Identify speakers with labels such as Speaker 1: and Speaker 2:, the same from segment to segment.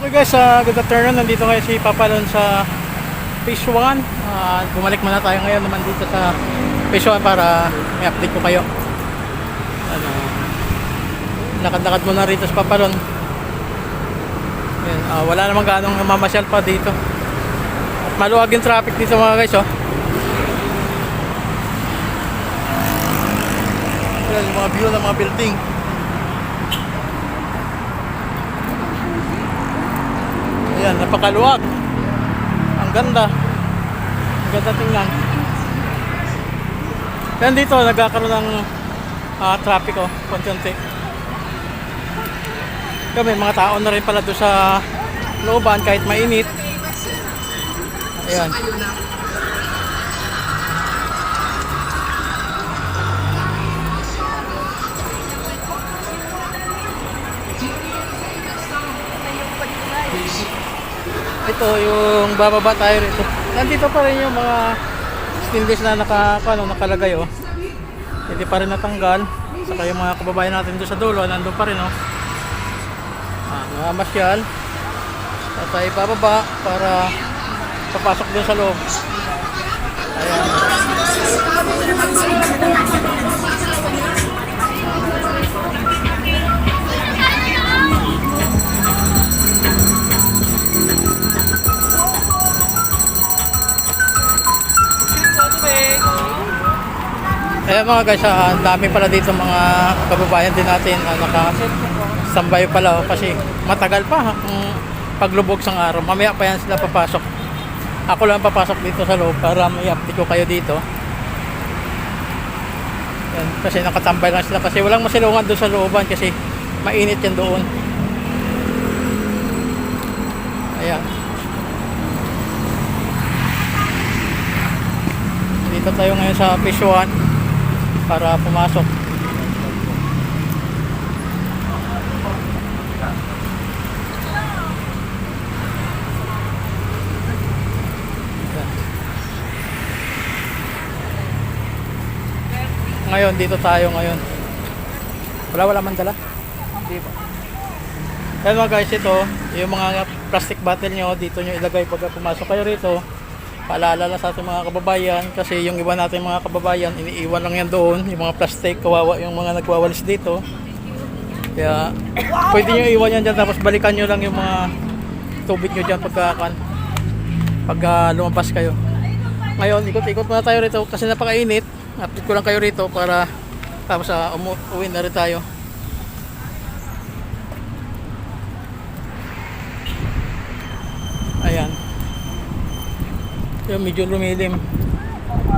Speaker 1: Okay guys, uh, good afternoon. Nandito ngayon si Papa Lon sa Phase 1. Ah, bumalik muna tayo ngayon naman dito sa Phase 1 para may update ko kayo. Ano, lakad-lakad muna rito sa Papa Lon. Ayan, ah, wala namang ganong mamasyal pa dito. At maluwag yung traffic dito mga guys. Oh. Ayan, yung mga view ng mga building. Ayan, napakaluwag. Ang ganda. Ang ganda tingnan. Yan dito, nagkakaroon ng ah, traffic oh, konti Kami, mga tao na rin pala doon sa looban kahit mainit. Ayan. Ito yung bababa tayo rito. Nandito pa rin yung mga stainless na naka, ano, nakalagay oh. Hindi pa rin natanggal. Saka yung mga kababayan natin doon sa dulo, nandun pa rin oh. Ah, mga masyal. At tayo bababa para papasok doon sa loob. Ayan. Ayan mga guys, ah, ang dami pala dito mga kababayan din natin na nakasambay pala oh, kasi matagal pa ha, kung paglubog sang araw. Mamaya pa yan sila papasok. Ako lang papasok dito sa loob para may update ko kayo dito. Yan, kasi nakatambay lang sila kasi walang masilungan doon sa looban kasi mainit yan doon. Ayan. Dito tayo ngayon sa Fish 1 para pumasok. Ngayon, dito tayo ngayon. Wala, wala man dala? Hindi pa. Guys, ito, yung mga plastic bottle nyo, dito nyo ilagay pag pumasok kayo rito. Paalala lang sa ating mga kababayan kasi yung iba nating mga kababayan, iniiwan lang yan doon. Yung mga plastic, kawawa yung mga nagwawalis dito. Kaya, pwede nyo iwan yan dyan tapos balikan nyo lang yung mga tubig nyo dyan pagka, pagka lumabas kayo. Ngayon, ikot-ikot muna tayo rito kasi napakainit. Update ko lang kayo rito para tapos uh, umuwi na rin tayo. Ayan. Yung medyo lumilim.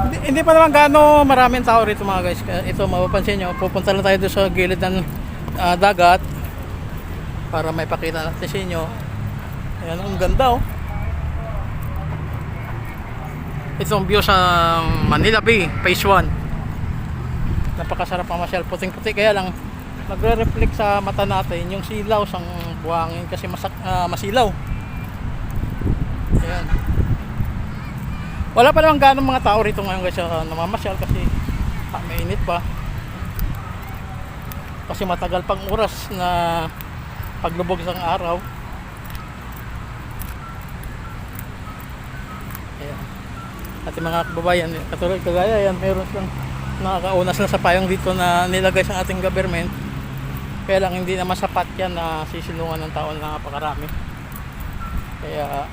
Speaker 1: Hindi, hindi pa naman gaano maraming tao rito mga guys. Ito mapapansin nyo, pupunta lang tayo doon sa gilid ng ah, dagat para may pakita natin sa inyo. Ayan, ang ganda oh. Ito ang view sa Manila Bay, Phase 1. Napakasarap ang masyal, puting-puti kaya lang nagre-reflect sa mata natin yung silaw sang buhangin kasi masak, ah, masilaw. Ayan. Wala pa naman ganong mga tao rito ngayon guys uh, namamasyal kasi ah, mainit pa. Kasi matagal pang oras na paglubog ng araw. Ayan. At mga kababayan, katulad kagaya yan, meron silang nakakaunas na sa payong dito na nilagay sa ating government. Kaya lang hindi naman sapat yan na sisilungan ng taon na napakarami. Kaya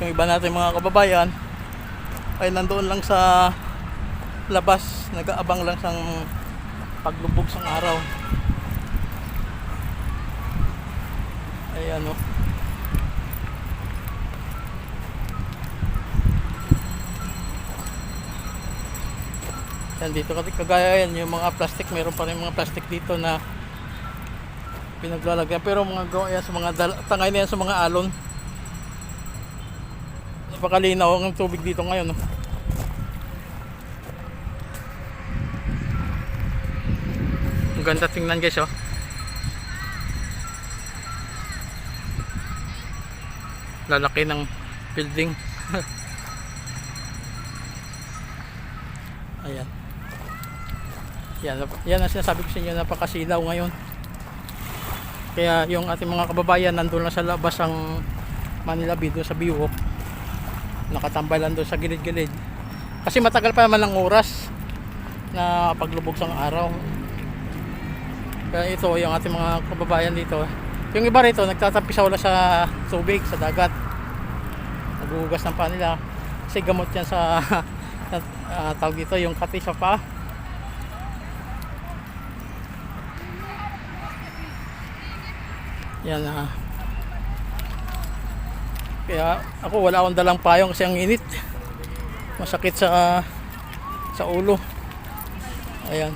Speaker 1: yung iba natin mga kababayan ay nandoon lang sa labas. Nag-aabang lang sang paglubog sang araw. Ay ano? Yan dito kasi kagaya yan yung mga plastic meron pa rin mga plastic dito na pinaglalagyan. Pero mga gawa yan sa mga tangay na yan sa mga alon Napakalinaw ang tubig dito ngayon. Ang ganda tingnan guys oh. Lalaki ng building. Ayan. Yan, yan ang sinasabi ko sa inyo napakasilaw ngayon. Kaya yung ating mga kababayan nandun lang sa labas ang Manila doon sa Biwok. Nakatambay lang doon sa gilid-gilid. Kasi matagal pa naman ang oras na paglubog sa araw. Kaya ito yung ating mga kababayan dito. Yung iba rito nagtatampisaw lang sa tubig, sa dagat. Naguhugas ng pa nila. Kasi gamot yan sa uh, tawag dito yung kati sa pa. Yan ah. Kaya ako wala akong dalang payong kasi ang init. Masakit sa sa ulo. Ayan.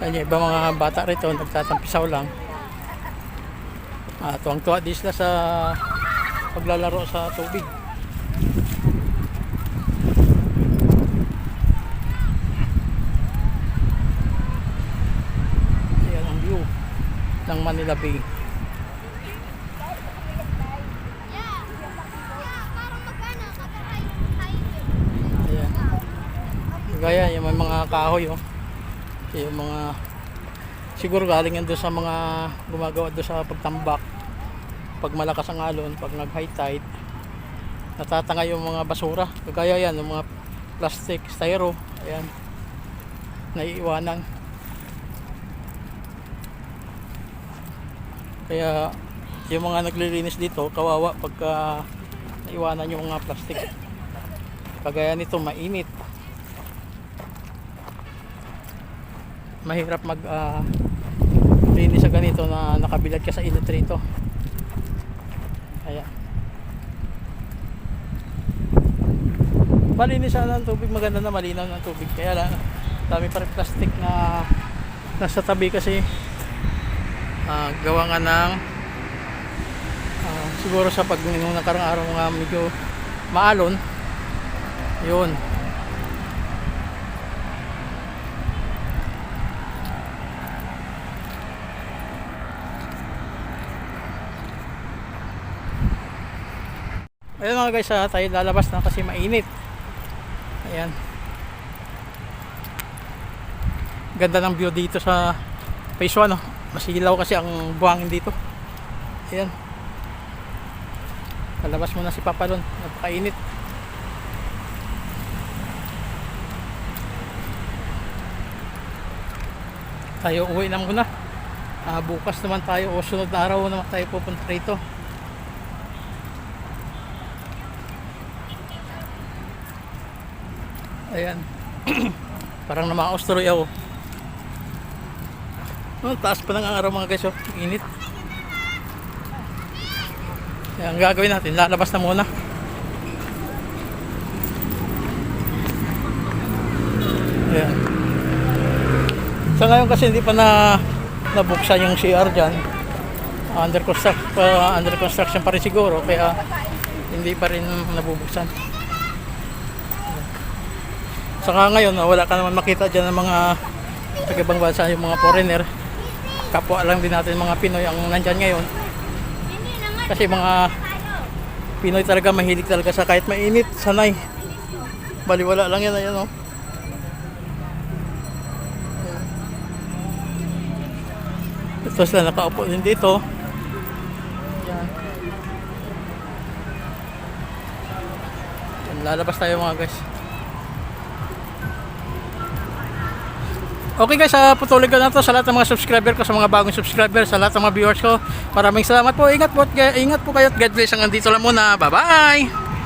Speaker 1: Kanya iba mga bata rito nagtatampisaw lang. Ah, tuwang-tuwa din sila sa paglalaro sa tubig. Ayan ang view ng Manila Bay. Ayan. Gaya yung may mga kahoy oh. Yung mga siguro galing yan doon sa mga gumagawa doon sa pagtambak. Pag malakas ang alon, pag nag high tide, natatanga yung mga basura. Kagaya yan, yung mga plastic, styro, ayan, naiiwanan. Kaya yung mga naglilinis dito, kawawa pagka naiwanan yung mga plastic. Kagaya nito, mainit. Mahirap mag ah, linis sa ganito na nakabilad ka sa init rito. Ayan. Malinis sana ang tubig, maganda na malinaw ng tubig. Kaya lang, dami pa rin plastic na nasa tabi kasi ah, gawa nga ng ah, siguro sa pag nung nakarang araw nga medyo maalon yun Ayun mga guys, ah, tayo lalabas na kasi mainit. Ayan. Ganda ng view dito sa phase 1. Oh. Masilaw kasi ang buhangin dito. Ayan. Palabas muna si Papa doon. Napakainit. Tayo uwi na muna. Ah, bukas naman tayo o sunod na araw naman tayo pupunta rito. Ayan. Parang namaos tuloy ako. Oh, taas pa ng araw mga guys, oh. Init. Kaya ang gagawin natin, lalabas na muna. Ayan. Sa ngayon kasi hindi pa na nabuksan yung CR dyan. Under construction, pa, under construction pa rin siguro, kaya hindi pa rin nabubuksan. Saka ngayon, ah, wala ka naman makita dyan ng mga taga-ibang bansa, yung mga foreigner. Kapwa lang din natin mga Pinoy ang nandyan ngayon. Kasi mga Pinoy talaga mahilig talaga sa kahit mainit, sanay. Baliwala lang yan, ayan oh. Ito sila nakaupo din dito. Yan, Lalabas tayo mga guys. Okay guys, uh, putuloy ko na to sa lahat ng mga subscriber ko, sa mga bagong subscriber, sa lahat ng mga viewers ko. Maraming salamat po. Ingat po, at- ingat po kayo at God bless. Hanggang dito lang muna. Bye-bye!